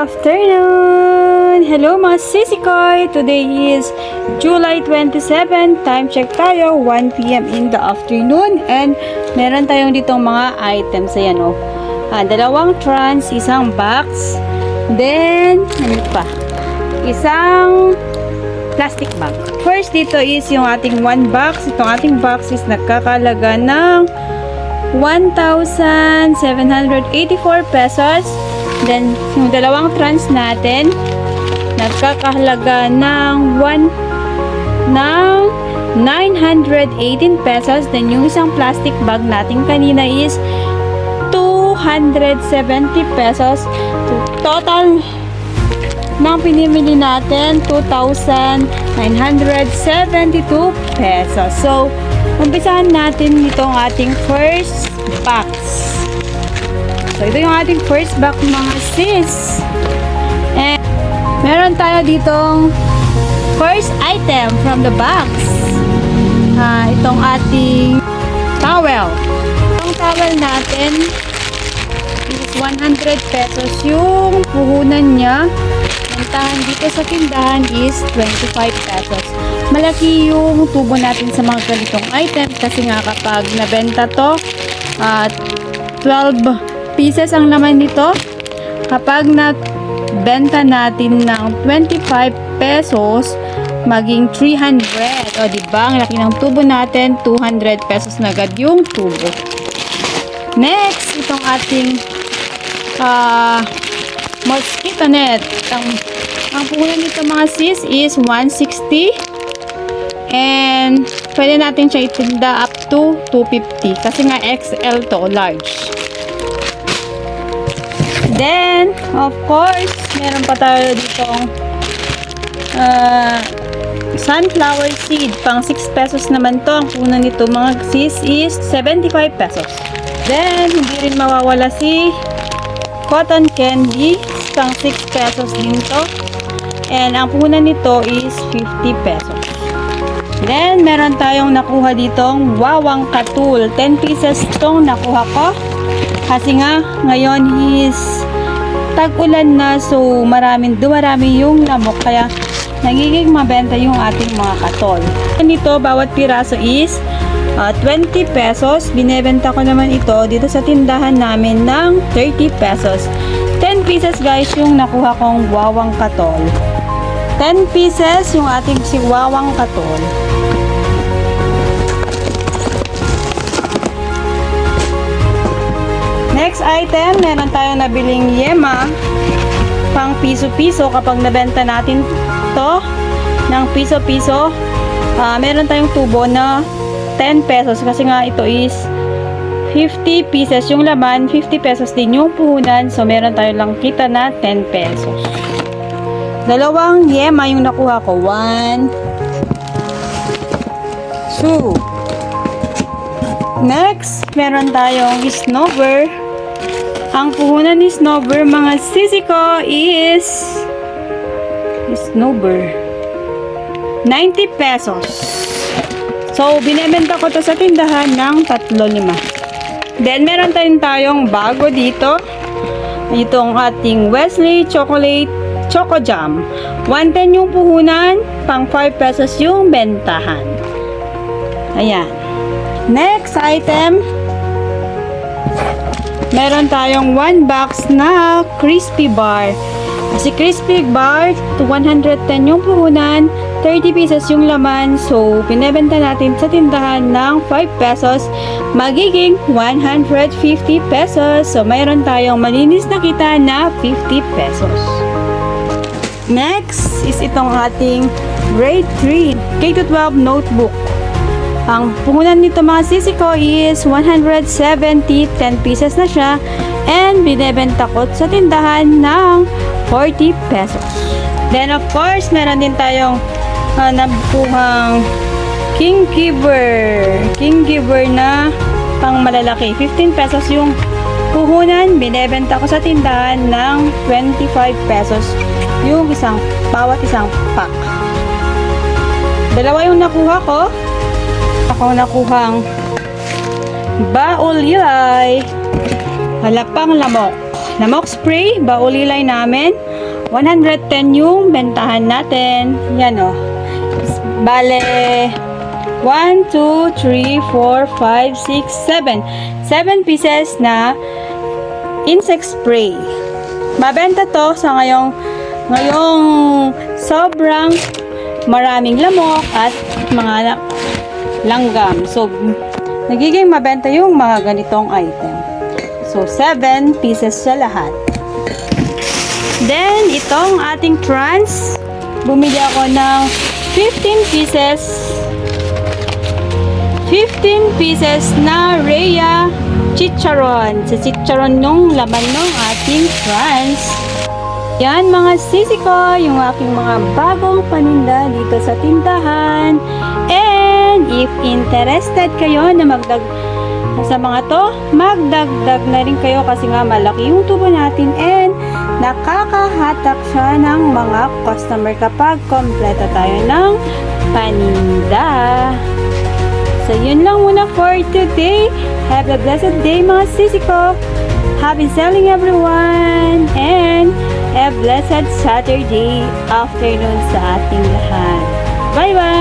afternoon! Hello mga sisikoy! Today is July 27. Time check tayo, 1pm in the afternoon. And meron tayong ditong mga items. Ayan o. Ah, dalawang trans, isang box. Then, ano pa? Isang plastic bag. First dito is yung ating one box. Itong ating box is nagkakalaga ng 1,784 pesos. Then, yung dalawang trans natin, nagkakahalaga ng 1 ng 918 pesos. Then, yung isang plastic bag natin kanina is 270 pesos. Total ng pinimili natin, 2,972 pesos. So, umpisahan natin itong ating first box. So, ito yung ating first box mga sis. And, meron tayo ditong first item from the box. Ah, itong ating towel. Itong towel natin is 100 pesos. Yung puhunan niya, Puntahan dito sa tindahan is 25 pesos. Malaki yung tubo natin sa mga ganitong item kasi nga kapag nabenta to, at 12 pieces ang naman nito. Kapag nabenta natin ng 25 pesos, maging 300. O, di ba? Ang laki ng tubo natin, 200 pesos na agad yung tubo. Next, itong ating ah mosquito net. Ang, ang puhunan nito mga sis is 160. And pwede natin siya itinda up to 250 kasi nga XL to large. Of course, meron pa tayo ditong uh, sunflower seed. Pang 6 pesos naman to. Ang puhunan nito mga sis is 75 pesos. Then, hindi rin mawawala si cotton candy. Pang 6 pesos din to. And ang puhunan nito is 50 pesos. Then, meron tayong nakuha ditong wawang katul. 10 pieces tong nakuha ko. Kasi nga, ngayon is tag-ulan na. So, maraming, dumarami yung lamok. Kaya, nagiging mabenta yung ating mga katol. Nito, bawat piraso is ah, 20 pesos. Binebenta ko naman ito dito sa tindahan namin ng 30 pesos. 10 pieces guys yung nakuha kong wawang katol. 10 pieces yung ating siwawang katol. Next item, meron tayong nabiling yema pang piso-piso kapag nabenta natin to ng piso-piso. ah, meron tayong tubo na 10 pesos kasi nga ito is 50 pieces yung laman, 50 pesos din yung puhunan. So, meron tayo lang kita na 10 pesos. Dalawang yema yung nakuha ko. One, two. Next, meron tayong snowbird. Ang puhunan ni snowbird, mga sisi ko, is snowbird. 90 pesos. So, binebenta ko to sa tindahan ng 3-5. Then, meron tayong tayong bago dito. Itong ating Wesley Chocolate Choco Jam. 110 yung puhunan, pang 5 pesos yung bentahan. Ayan. Next item, meron tayong 1 box na crispy bar. Si crispy bar, to 110 yung puhunan, 30 pieces yung laman. So, pinebenta natin sa tindahan ng 5 pesos, magiging 150 pesos. So, mayroon tayong malinis na kita na 50 pesos. Next is itong ating grade 3 K-12 notebook. Ang puhunan nito mga sisi ko is 170, 10 pieces na siya. And binebenta ko sa tindahan ng 40 pesos. Then of course, meron din tayong uh, nabuhang King Giver. King Giver na pang malalaki. 15 pesos yung puhunan. Binebenta ko sa tindahan ng 25 pesos yung isang, bawat isang pack. Dalawa yung nakuha ko. Ako nakuhang baulilay. Halapang lamok. Lamok spray, baulilay namin. 110 yung bentahan natin. Yan o. Bale, 1, 2, 3, 4, 5, 6, 7. 7 pieces na insect spray. Mabenta to sa ngayong ngayong sobrang maraming lamok at mga langgam. So, nagiging mabenta yung mga ganitong item. So, 7 pieces siya lahat. Then, itong ating trans, bumili ako ng 15 pieces 15 pieces na Rhea chicharon. Sa chicharon nung laman ng ating trans. Yan mga sisi ko, yung aking mga bagong paninda dito sa tindahan. If interested kayo na magdag sa mga to, magdagdag na rin kayo kasi nga malaki yung tubo natin and nakakahatak siya ng mga customer kapag kompleto tayo ng paninda. So, yun lang muna for today. Have a blessed day mga sisi ko. Happy selling everyone. And a blessed Saturday afternoon sa ating lahat. Bye-bye!